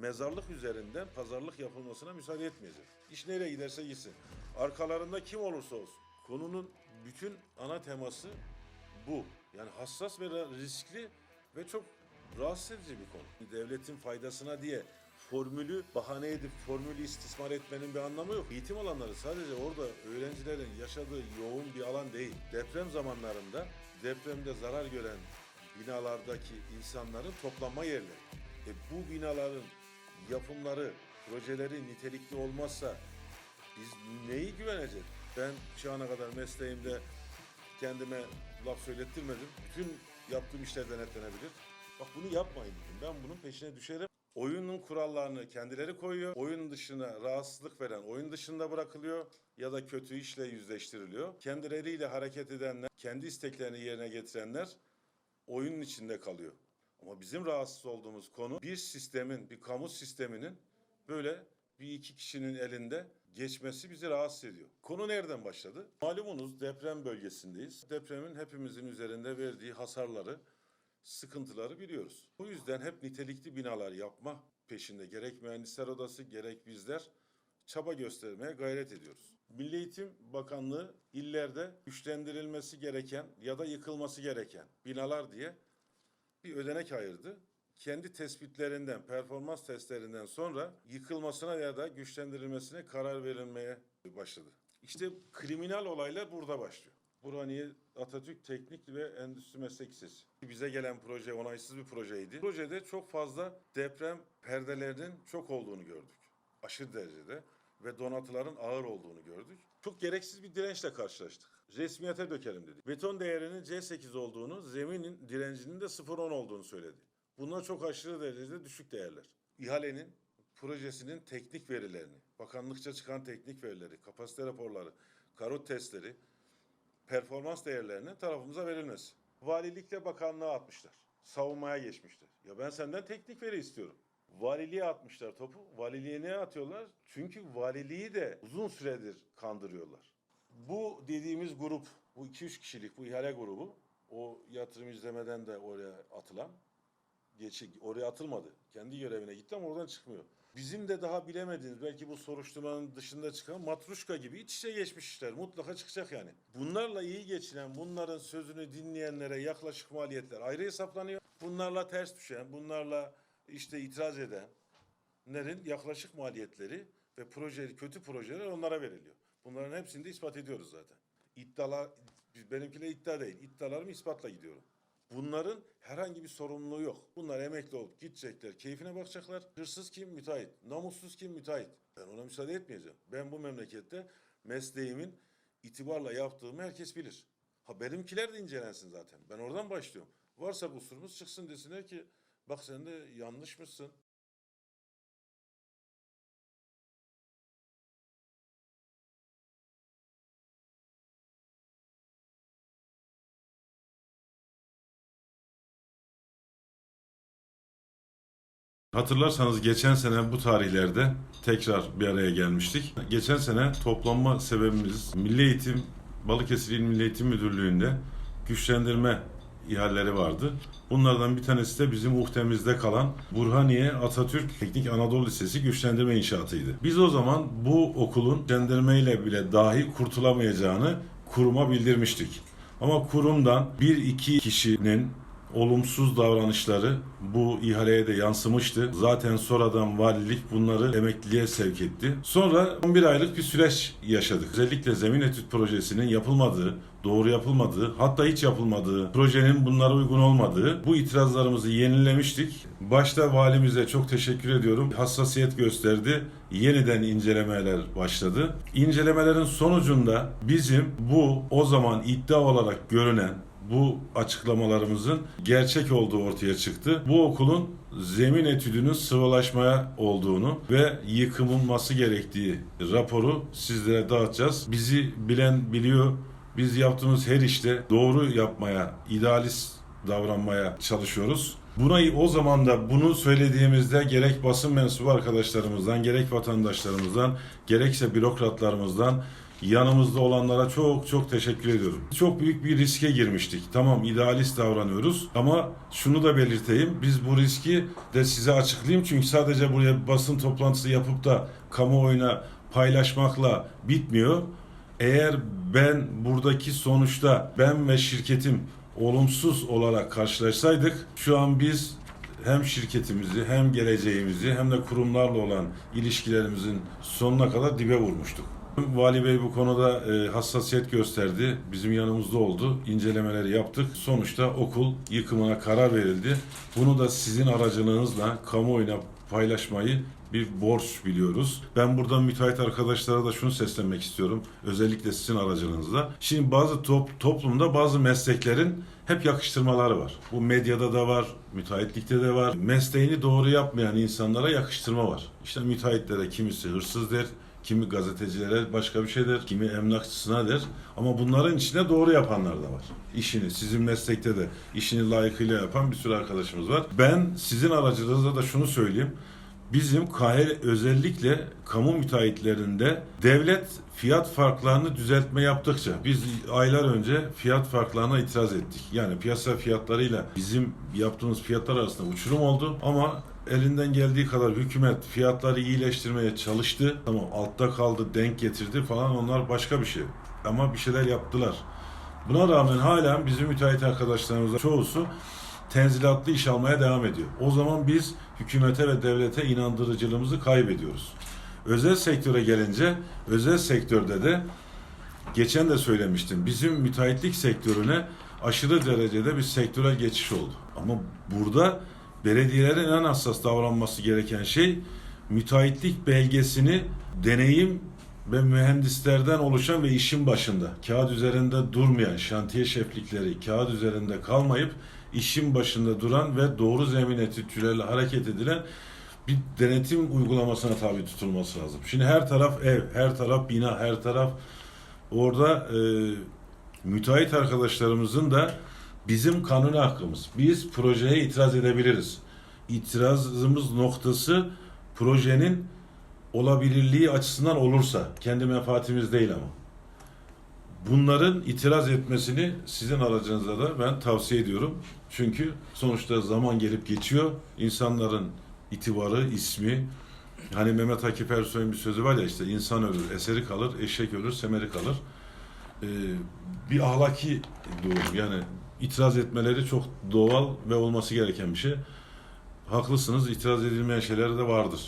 mezarlık üzerinden pazarlık yapılmasına müsaade etmeyeceğiz. İş nereye giderse gitsin. Arkalarında kim olursa olsun. Konunun bütün ana teması bu. Yani hassas ve riskli ve çok rahatsız edici bir konu. Devletin faydasına diye formülü bahane edip formülü istismar etmenin bir anlamı yok. Eğitim alanları sadece orada öğrencilerin yaşadığı yoğun bir alan değil. Deprem zamanlarında depremde zarar gören binalardaki insanların toplanma yerleri. E bu binaların yapımları, projeleri nitelikli olmazsa biz neyi güveneceğiz? Ben şu ana kadar mesleğimde kendime laf söylettirmedim. Bütün yaptığım işler denetlenebilir. Bak bunu yapmayın dedim. Ben bunun peşine düşerim. Oyunun kurallarını kendileri koyuyor. Oyun dışına rahatsızlık veren oyun dışında bırakılıyor ya da kötü işle yüzleştiriliyor. Kendileriyle hareket edenler, kendi isteklerini yerine getirenler oyunun içinde kalıyor. Ama bizim rahatsız olduğumuz konu bir sistemin, bir kamu sisteminin böyle bir iki kişinin elinde geçmesi bizi rahatsız ediyor. Konu nereden başladı? Malumunuz deprem bölgesindeyiz. Depremin hepimizin üzerinde verdiği hasarları, sıkıntıları biliyoruz. Bu yüzden hep nitelikli binalar yapma peşinde gerek mühendisler odası gerek bizler çaba göstermeye gayret ediyoruz. Milli Eğitim Bakanlığı illerde güçlendirilmesi gereken ya da yıkılması gereken binalar diye bir ödenek ayırdı. Kendi tespitlerinden, performans testlerinden sonra yıkılmasına ya da güçlendirilmesine karar verilmeye başladı. İşte kriminal olaylar burada başlıyor. Burhaniye Atatürk Teknik ve Endüstri Meslek Lisesi. Bize gelen proje onaysız bir projeydi. Projede çok fazla deprem perdelerinin çok olduğunu gördük. Aşırı derecede ve donatıların ağır olduğunu gördük. Çok gereksiz bir dirençle karşılaştık. Resmiyete dökelim dedik. Beton değerinin C8 olduğunu, zeminin direncinin de 0.10 olduğunu söyledi. Bunlar çok aşırı derecede düşük değerler. İhalenin projesinin teknik verilerini, bakanlıkça çıkan teknik verileri, kapasite raporları, karot testleri, performans değerlerinin tarafımıza verilmesi. Valilikle bakanlığa atmışlar. Savunmaya geçmişler. Ya ben senden teknik veri istiyorum. Valiliğe atmışlar topu. Valiliğe ne atıyorlar? Çünkü valiliği de uzun süredir kandırıyorlar. Bu dediğimiz grup, bu 2-3 kişilik bu ihale grubu, o yatırım izlemeden de oraya atılan, geçi, oraya atılmadı. Kendi görevine gitti ama oradan çıkmıyor. Bizim de daha bilemediğimiz belki bu soruşturmanın dışında çıkan matruşka gibi iç içe geçmiş işler. Mutlaka çıkacak yani. Bunlarla iyi geçinen, bunların sözünü dinleyenlere yaklaşık maliyetler ayrı hesaplanıyor. Bunlarla ters düşen, bunlarla işte itiraz edenlerin yaklaşık maliyetleri ve proje, kötü projeler onlara veriliyor. Bunların hepsini de ispat ediyoruz zaten. İddialar, benimkiler iddia değil. İddialarımı ispatla gidiyorum. Bunların herhangi bir sorumluluğu yok. Bunlar emekli olup gidecekler, keyfine bakacaklar. Hırsız kim? Müteahhit. Namussuz kim? Müteahhit. Ben ona müsaade etmeyeceğim. Ben bu memlekette mesleğimin itibarla yaptığımı herkes bilir. Ha benimkiler de incelensin zaten. Ben oradan başlıyorum. Varsa kusurumuz çıksın desinler ki bak sen de yanlışmışsın. Hatırlarsanız geçen sene bu tarihlerde tekrar bir araya gelmiştik. Geçen sene toplanma sebebimiz Milli Eğitim, Balıkesir İl Milli Eğitim Müdürlüğü'nde güçlendirme ihaleleri vardı. Bunlardan bir tanesi de bizim uhtemizde kalan Burhaniye Atatürk Teknik Anadolu Lisesi güçlendirme inşaatıydı. Biz o zaman bu okulun güçlendirmeyle bile dahi kurtulamayacağını kuruma bildirmiştik. Ama kurumdan bir iki kişinin olumsuz davranışları bu ihaleye de yansımıştı. Zaten sonradan valilik bunları emekliliğe sevk etti. Sonra 11 aylık bir süreç yaşadık. Özellikle zemin etüt projesinin yapılmadığı, doğru yapılmadığı, hatta hiç yapılmadığı, projenin bunlara uygun olmadığı bu itirazlarımızı yenilemiştik. Başta valimize çok teşekkür ediyorum. Hassasiyet gösterdi. Yeniden incelemeler başladı. İncelemelerin sonucunda bizim bu o zaman iddia olarak görünen bu açıklamalarımızın gerçek olduğu ortaya çıktı. Bu okulun zemin etüdünün sıvılaşmaya olduğunu ve yıkılması gerektiği raporu sizlere dağıtacağız. Bizi bilen biliyor. Biz yaptığımız her işte doğru yapmaya, idealist davranmaya çalışıyoruz. Buna o zaman da bunu söylediğimizde gerek basın mensubu arkadaşlarımızdan, gerek vatandaşlarımızdan, gerekse bürokratlarımızdan yanımızda olanlara çok çok teşekkür ediyorum. Çok büyük bir riske girmiştik. Tamam idealist davranıyoruz ama şunu da belirteyim. Biz bu riski de size açıklayayım. Çünkü sadece buraya basın toplantısı yapıp da kamuoyuna paylaşmakla bitmiyor. Eğer ben buradaki sonuçta ben ve şirketim olumsuz olarak karşılaşsaydık şu an biz hem şirketimizi hem geleceğimizi hem de kurumlarla olan ilişkilerimizin sonuna kadar dibe vurmuştuk. Vali Bey bu konuda e, hassasiyet gösterdi. Bizim yanımızda oldu. İncelemeleri yaptık. Sonuçta okul yıkımına karar verildi. Bunu da sizin aracılığınızla kamuoyuna paylaşmayı bir borç biliyoruz. Ben buradan müteahhit arkadaşlara da şunu seslenmek istiyorum. Özellikle sizin aracılığınızla. Şimdi bazı top, toplumda bazı mesleklerin hep yakıştırmaları var. Bu medyada da var, müteahhitlikte de var. Mesleğini doğru yapmayan insanlara yakıştırma var. İşte müteahhitlere kimisi hırsız der, kimi gazetecilere başka bir şey der, kimi emlakçısına der. Ama bunların içinde doğru yapanlar da var. İşini, sizin meslekte de işini layıkıyla yapan bir sürü arkadaşımız var. Ben sizin aracılığınızla da şunu söyleyeyim. Bizim KHL özellikle kamu müteahhitlerinde devlet fiyat farklarını düzeltme yaptıkça biz aylar önce fiyat farklarına itiraz ettik. Yani piyasa fiyatlarıyla bizim yaptığımız fiyatlar arasında uçurum oldu ama elinden geldiği kadar hükümet fiyatları iyileştirmeye çalıştı. Tamam altta kaldı, denk getirdi falan onlar başka bir şey. Ama bir şeyler yaptılar. Buna rağmen hala bizim müteahhit arkadaşlarımızın çoğusu tenzilatlı iş almaya devam ediyor. O zaman biz hükümete ve devlete inandırıcılığımızı kaybediyoruz. Özel sektöre gelince özel sektörde de geçen de söylemiştim. Bizim müteahhitlik sektörüne aşırı derecede bir sektörel geçiş oldu. Ama burada belediyelerin en hassas davranması gereken şey müteahhitlik belgesini deneyim ve mühendislerden oluşan ve işin başında kağıt üzerinde durmayan şantiye şeflikleri kağıt üzerinde kalmayıp işin başında duran ve doğru zemin etütülerle hareket edilen bir denetim uygulamasına tabi tutulması lazım. Şimdi her taraf ev, her taraf bina, her taraf orada e, müteahhit arkadaşlarımızın da bizim kanuni hakkımız. Biz projeye itiraz edebiliriz. İtirazımız noktası projenin olabilirliği açısından olursa, kendi menfaatimiz değil ama. Bunların itiraz etmesini sizin aracınızda da ben tavsiye ediyorum. Çünkü sonuçta zaman gelip geçiyor. İnsanların itibarı, ismi, hani Mehmet Akif Ersoy'un bir sözü var ya işte insan ölür, eseri kalır, eşek ölür, semeri kalır. Ee, bir ahlaki durum yani itiraz etmeleri çok doğal ve olması gereken bir şey. Haklısınız, itiraz edilmeyen şeyler de vardır.